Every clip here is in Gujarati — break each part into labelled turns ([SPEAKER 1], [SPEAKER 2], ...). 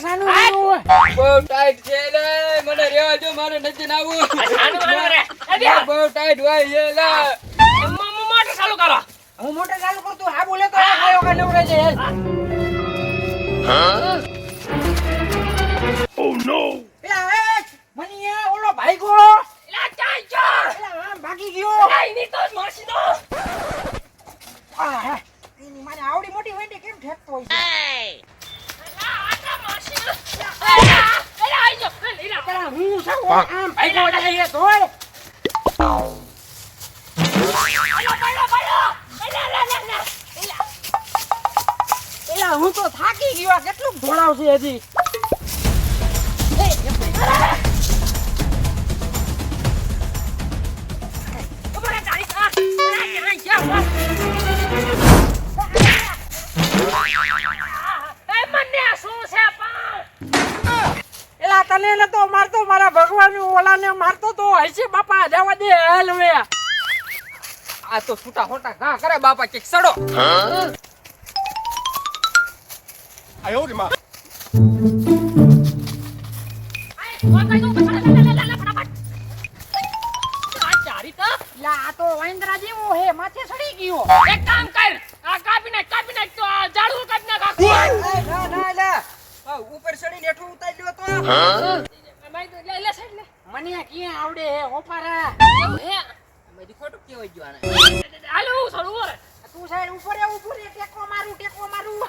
[SPEAKER 1] સાનું માનું.
[SPEAKER 2] બહુ ટાઈટ છે લે મને રેવા જો મારે નથી નાવું
[SPEAKER 3] સાનું માનું રે.
[SPEAKER 2] બહુ. ટાઈટ હોય છે લે.
[SPEAKER 3] મો- મો- મોટર ચાલુ કરો.
[SPEAKER 1] હું મોટર ચાલુ કરતું હા બોલે તો આ કયો કા નવરે છે હા. ઓ નો એ મનીયા ઓલો ભાઈગો
[SPEAKER 3] એલા ચાલ ચાલ.
[SPEAKER 1] આમ ભાગી ગયો.
[SPEAKER 3] એલા તો માસી નો
[SPEAKER 1] આ, હા. એની માને આવડી મોટી વેંડી કેમ ઠેકતો હોય છે
[SPEAKER 3] એલા આટા માસી નો એલા એલા આઈ જો એલા
[SPEAKER 1] પેલા હું છું આમ ભાઈગો જાય પેલા હું તો થાકી ગયો કેટલું ધોળાવશે હજી હશે બાપા જવા દે હાલ હવે.
[SPEAKER 2] આ તો છૂટા હોટા ઘા કરે બાપા કે સડો.
[SPEAKER 3] આયો
[SPEAKER 1] રે માં. માથે સડી ગયો.
[SPEAKER 3] એક કામ કર આ કાપી નાખ કાપી નાખ તો આ ઝાડુ કાપી નાખ આખું.
[SPEAKER 1] ના ના
[SPEAKER 2] ઉપર ચડીને હેઠું ઉતારી લ્યો તો.
[SPEAKER 3] લે લે સાઈડ
[SPEAKER 1] આવડે હે ઓપારા
[SPEAKER 3] હે?
[SPEAKER 2] ખોટું આને
[SPEAKER 3] હાલો ઓર.
[SPEAKER 1] તું સાઈડ ઉપર એ ઉભું રે ટેકો મારું ટેકો મારું.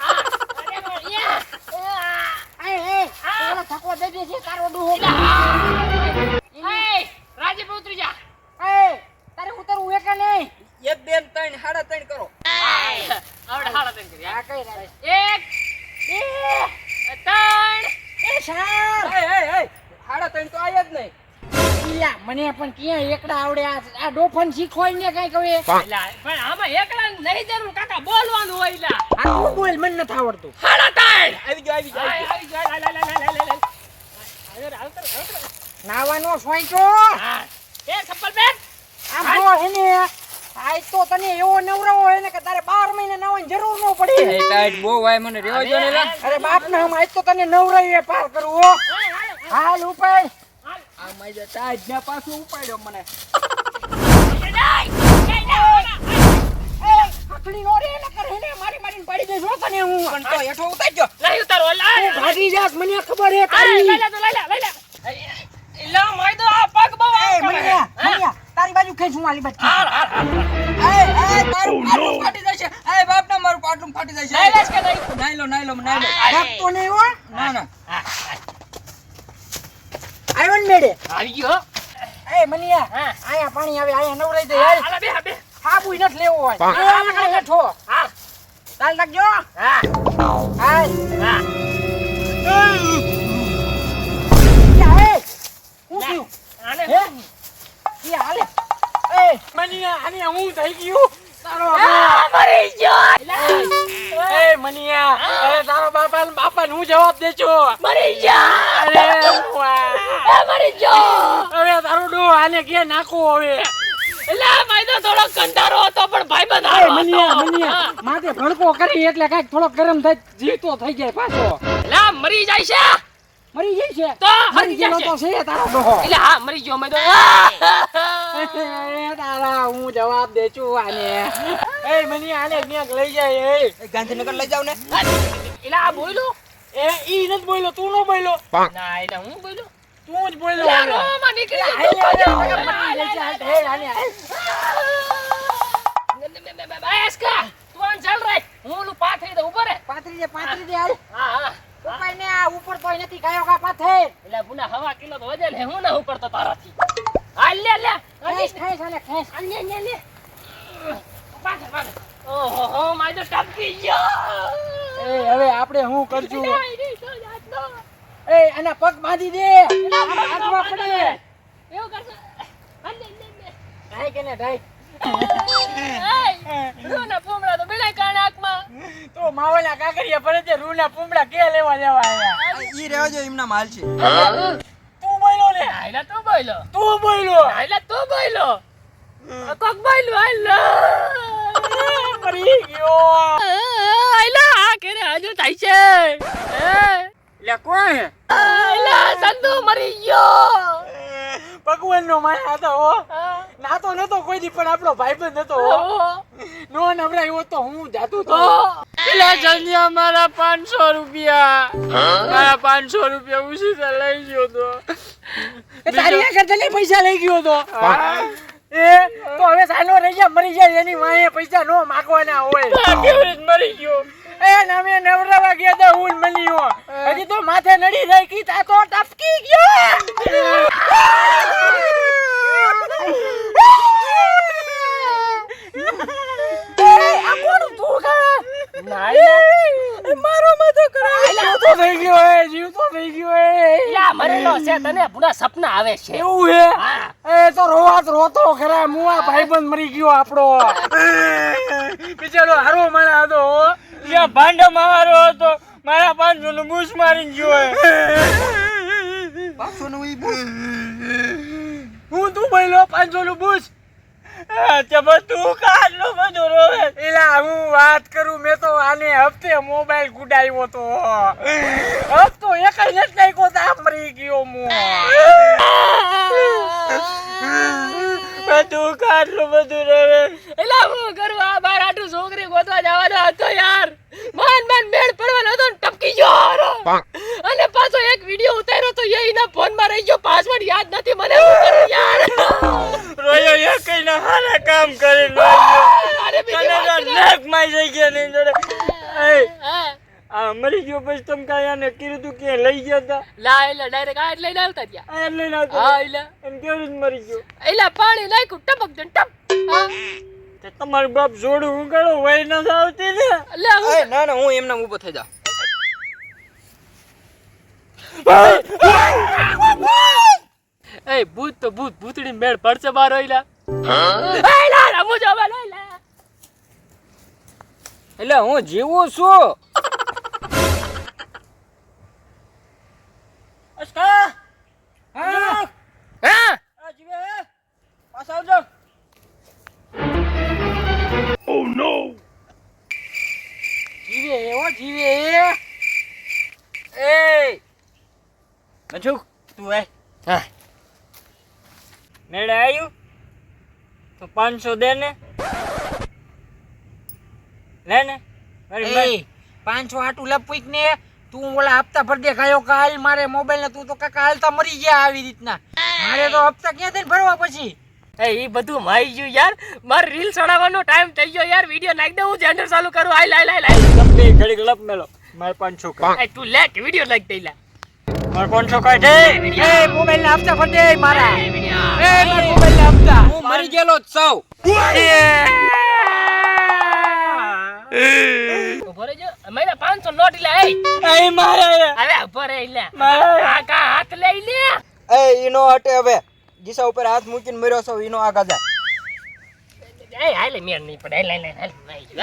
[SPEAKER 3] અરે બો
[SPEAKER 1] એ. એ ઓલો થકો દઈ દે છે તારો ડોહો.
[SPEAKER 3] એ રાજીપ ઉતરી જા.
[SPEAKER 1] એ તારે ઉતરવું હે કે નહીં?
[SPEAKER 2] એક બેન ત્રણ હાડા ત્રણ કરો.
[SPEAKER 3] આવડે કરી
[SPEAKER 1] આ કઈ રાડે
[SPEAKER 3] એક બે ત્રણ.
[SPEAKER 1] એ સાર
[SPEAKER 2] એ એ હાડા ત્રણ તો આયા જ નહીં.
[SPEAKER 1] ઈલા મને પણ ક્યાં એકડા આવડે આ આ ડોફન શીખવાય ને કઈ કહે
[SPEAKER 3] એલા, પણ આમાં એકલા નહીં જરૂર કાકા બોલવાનું હોય એલા
[SPEAKER 1] આ તું બોલ મને નથી આવડતું.
[SPEAKER 3] હાલો ત્રણ
[SPEAKER 2] આવી ગયો આવી ગયો
[SPEAKER 3] આવી જાય, લા, લા, લા, લા, લા, લા. હાલો રે, હાલતો રે, હાલતો રે.
[SPEAKER 1] નાવાનો સોંચો
[SPEAKER 3] હા. એ ચપ્પલ પહેર.
[SPEAKER 1] આમ જો એને આજ તો તને એવો નવરો હોય ને કે તારે બાર મહિને નાવાની જરૂર ન પડે.
[SPEAKER 2] એ ટાઈટ બહુ હોય મને રેવા દો ને
[SPEAKER 1] અરે બાપ ને આજ તો તને નવરાઈએ પાર કરવું હો
[SPEAKER 3] હાલ, હાલ,
[SPEAKER 1] હાલ ઉપર
[SPEAKER 3] હાલ.
[SPEAKER 2] આ મારી ટાઈટ ને પાછું ઉપાડ્યો મને.
[SPEAKER 1] તારી. બાજુ ખેંચ બાજુ.
[SPEAKER 2] એ મારું પાટલું ફાટી જશે. એ બાપ ના મારું પાટલું ફાટી જશે.
[SPEAKER 3] લેશ કે નહીં?
[SPEAKER 2] લો. નાઈ લો
[SPEAKER 1] રાખતો નહીં હો.
[SPEAKER 2] ના ના.
[SPEAKER 1] આવ્યો ને મેડે
[SPEAKER 3] આવી ગયો
[SPEAKER 1] એ મનિયા
[SPEAKER 3] હા.
[SPEAKER 1] આયા પાણી આવે આયા નવરાઈ દે યાર
[SPEAKER 3] હાલો, બે, હા, બે.
[SPEAKER 1] સાબુ નથી લેવો હોય. આલા હેઠો
[SPEAKER 3] હા, હા, હા.
[SPEAKER 1] હું થયું?
[SPEAKER 3] આને
[SPEAKER 1] હે? યા હાલે. એ મનિયા આને હું થઈ ગયું? તારો
[SPEAKER 3] આ, મરી ગયો.
[SPEAKER 1] એ મનિયા અરે તારો બાપા બાપા હું જવાબ દેજો
[SPEAKER 3] મરી જા!
[SPEAKER 1] અરે
[SPEAKER 3] એ મરી જો!
[SPEAKER 1] હવે તારો ડો આને કે નાખો હવે.
[SPEAKER 3] એલા, તો થોડો કંટારો હતો પણ
[SPEAKER 1] ભાઈ
[SPEAKER 3] બંધ હતો.
[SPEAKER 1] મનિયા મનિયા માથે ભણકો કરી એટલે કાંઈક થોડો ગરમ થાય જીવતો થઈ જાય પાછો.
[SPEAKER 3] એલા, મરી જાય છે!
[SPEAKER 1] મરી જાય છે
[SPEAKER 3] તો
[SPEAKER 1] મરી
[SPEAKER 3] મરી
[SPEAKER 1] તો
[SPEAKER 3] છે
[SPEAKER 1] તારો ડોહો
[SPEAKER 3] એટલે હા મરી ગયો મે તો
[SPEAKER 1] તારા હું જવાબ દે છું આને એ મની આને ક્યાંક લઈ જાય એ
[SPEAKER 2] ગાંધીનગર લઈ જાવ ને
[SPEAKER 3] એટલે આ બોલ્યો
[SPEAKER 1] એ ઈ નથી બોલ્યો તું નો બોલ્યો
[SPEAKER 3] ના એટલે હું બોલ્યો
[SPEAKER 1] તું જ બોલ્યો
[SPEAKER 3] ગયો. હું પાથરી દઉં, ઊભો રે.
[SPEAKER 1] પાથરી દે પાથરી દે
[SPEAKER 3] હા, હા.
[SPEAKER 1] ઉપાય ને આ ઉપર તો નથી કાયો કા પાથે
[SPEAKER 3] એટલે બુના હવા કિલો તો વધે ને, હું ના ઉપડતો તારાથી. હાલ, લે, લે.
[SPEAKER 1] ખેંચ ખેંચ અને ખેંચ
[SPEAKER 3] અને લે, લે. પાથર, પાથર. ઓહો, હો, માય તો ટપકી ગયો.
[SPEAKER 1] એ હવે આપણે
[SPEAKER 3] તો જાતનો.
[SPEAKER 1] એ આના પગ બાંધી દે હાથમાં પડે
[SPEAKER 3] એવું કરશે હાલ, લે, લે, લે.
[SPEAKER 1] કે ને ઢાઈ
[SPEAKER 3] એય, રૂના પૂમડા તો બીડાય કાન આંખમાં.
[SPEAKER 1] તો માવલા કાકરિયા રૂના પૂમડા કે લેવા લેવા આયા
[SPEAKER 2] ઈ રહેવા જો એમના માલ છે
[SPEAKER 1] તું બોલ્યો ને
[SPEAKER 3] એલા, તું બોલ્યો.
[SPEAKER 1] તું બોલ્યો
[SPEAKER 3] ના, એલા, તું બોલ્યો. કોક બોલ્યું, હાલ.
[SPEAKER 1] મરી ગયો
[SPEAKER 3] એલા, આ કેરે હજુ થાય છે. એ,
[SPEAKER 1] લે કોણ હે
[SPEAKER 3] સંતુ મરી ગયો
[SPEAKER 1] ભગવાન નો માયા હતો હો. નાતો નતો કોઈ દી પણ આપણો ભાઈબંધ હતો. નો નવરાયો તો હું જાતું તો. પેલા જલ્યા મારા પાંચસો રૂપિયા. મારા પાંચસો રૂપિયા ઉસી લઈ ગયો તો. તારી કરતા લઈ પૈસા લઈ ગયો તો. એ તો હવે સાનો રહી ગયા મરી જાય એની વાંહે પૈસા નો માગવાના હોય. કેવી મરી ગયો? એ નમે નવરાવા ગયા તો હું. મળી હજી તો માથે નડી રહી કી તા તો ટપકી ગયો. મારો મતો કરો જીવ તો થઈ ગયો હે થઈ ગયો હે
[SPEAKER 3] એલા મરેલો તને પૂરા સપના આવે છે.
[SPEAKER 1] એવું હે? એ તો રોવાત રોતો ખરા મુઆ ભાઈબંધ મરી ગયો આપણો. બિચારો હારો માણા હતો યા ભાંડો મારો હતો મારા પાંચનું બૂસ મારી ગયો હે
[SPEAKER 2] પાછો નું ઈ બોલ
[SPEAKER 1] હું તું બોલ્યો પાંચસો નું બૂસ તું કાટલો બધો રોવે એલા હું વાત કરું મેં તો આને હપ્તે મોબાઈલ ગુડાવ્યો તો હપ્તો એક જ નથી નાખ્યો તો આ મરી ગયો હું. બધું કાટલું બધું રોવે
[SPEAKER 3] એલા હું કરું આ બાર આટલું છોકરી ગોતવા જવાનો હતો યાર માન માન મેળ પડવાનો હતો ને ટપકી ગયો હારો. અને પાછો એક વિડિયો ઉતાર્યો તો એ એના ફોનમાં રહી ગયો. પાસવર્ડ યાદ નથી. મને શું કરું યાર?
[SPEAKER 1] રોયો એ કઈ ના હારા કામ કરી
[SPEAKER 3] અરે બીજી
[SPEAKER 1] તને તો નાકમાં જઈ ગયા ને જોડે. એ આ મરી ગયો પછી તમ કાંઈ આને કીધું તું કે લઈ ગયા તા?
[SPEAKER 3] લા એલા ડાયરેક્ટ આ લઈને આવતા ત્યાં
[SPEAKER 1] આ એમ લઈને આવતો
[SPEAKER 3] હા એલા
[SPEAKER 1] એમ કેવી રીતે મરી ગયો?
[SPEAKER 3] એલા પાણી નાખ્યું ટપક દે ટપ. હા.
[SPEAKER 1] તમારું બાપ જોડું ઉગાડો વય ન આવતી ને.
[SPEAKER 3] એટલે હું
[SPEAKER 2] ના ના હું એમના ઊભો થઈ જા
[SPEAKER 3] એ ભૂત તો ભૂત ભૂતડી મેળ પડશે બાર ઓઈલા એલા રમુ જો બાર ઓઈલા
[SPEAKER 2] એટલે હું જીવું છું.
[SPEAKER 1] અસ્કા
[SPEAKER 2] હા.
[SPEAKER 3] હા.
[SPEAKER 1] આ જીવે હે. પાછા આવજો. જીવે એવો જીવે
[SPEAKER 2] એ. મજુક તું આય.
[SPEAKER 3] હા.
[SPEAKER 1] મેળે આવ્યું તો પાંચસો દે ને. લે ને
[SPEAKER 2] પાંચસો આટું લપવીક ને. તું ઓલા હપ્તા ભર દે ગયો કાલ મારે મોબાઈલ ને તું તો કાકા હાલતા મરી ગયા આવી રીતના. મારે તો હપ્તા ક્યાં થઈને ભરવા પછી?
[SPEAKER 3] એ ઈ બધું માઈ ગયું યાર. મારે રીલ ચડાવવાનો ટાઈમ થઈ ગયો યાર. વિડિયો નાખ દે હું જેન્ડર ચાલુ કરું. આઈ લાઈ લાઈ લાઈ
[SPEAKER 1] લપ ઘડી લપ મેલો મારે પાંચસો
[SPEAKER 3] એ તું લેટ વિડિયો નાખ દે લા.
[SPEAKER 2] એ
[SPEAKER 3] વિડિયો.
[SPEAKER 2] એ મારા મોબાઈલ ના હું મરી ગયેલો જ સૌ
[SPEAKER 3] ઊભો રહેજો. મારા 500 નોટ લે એ.
[SPEAKER 1] મારે
[SPEAKER 3] હવે ઊભો રહે લે.
[SPEAKER 1] મારે
[SPEAKER 3] કાકા હાથ લઈ લે.
[SPEAKER 2] એ ઈનો હટે હવે. ગીસા ઉપર હાથ મૂકીને મર્યો છો ઈનો આ ગાજા.
[SPEAKER 3] એ હાલે મેર નહીં પડે. હાલ હાલ.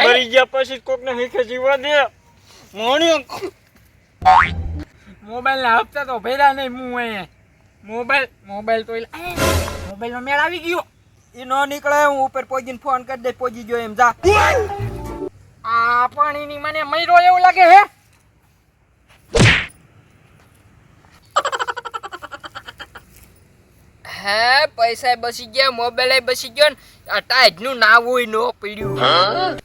[SPEAKER 1] મરી ગયા પછી કોક ને હિખે જીવવા દે. મોણ્યો. મોબાઈલ ના હપ્તા તો ભર્યા નહીં હું અહીંયા. મોબાઈલ મોબાઈલ તો મોબાઈલ નો મેળ આવી ગયો.
[SPEAKER 2] એ ન નીકળે હું ઉપર પહોંચીને ફોન કરી દે પહોંચી ગયો એમ જા.
[SPEAKER 1] આ પાણીની મને મયરો એવું લાગે હે.
[SPEAKER 2] હે પૈસા બસી ગયા મોબાઈલ બસી ગયો ને આ ટાઈટનું નાવું નો પડ્યું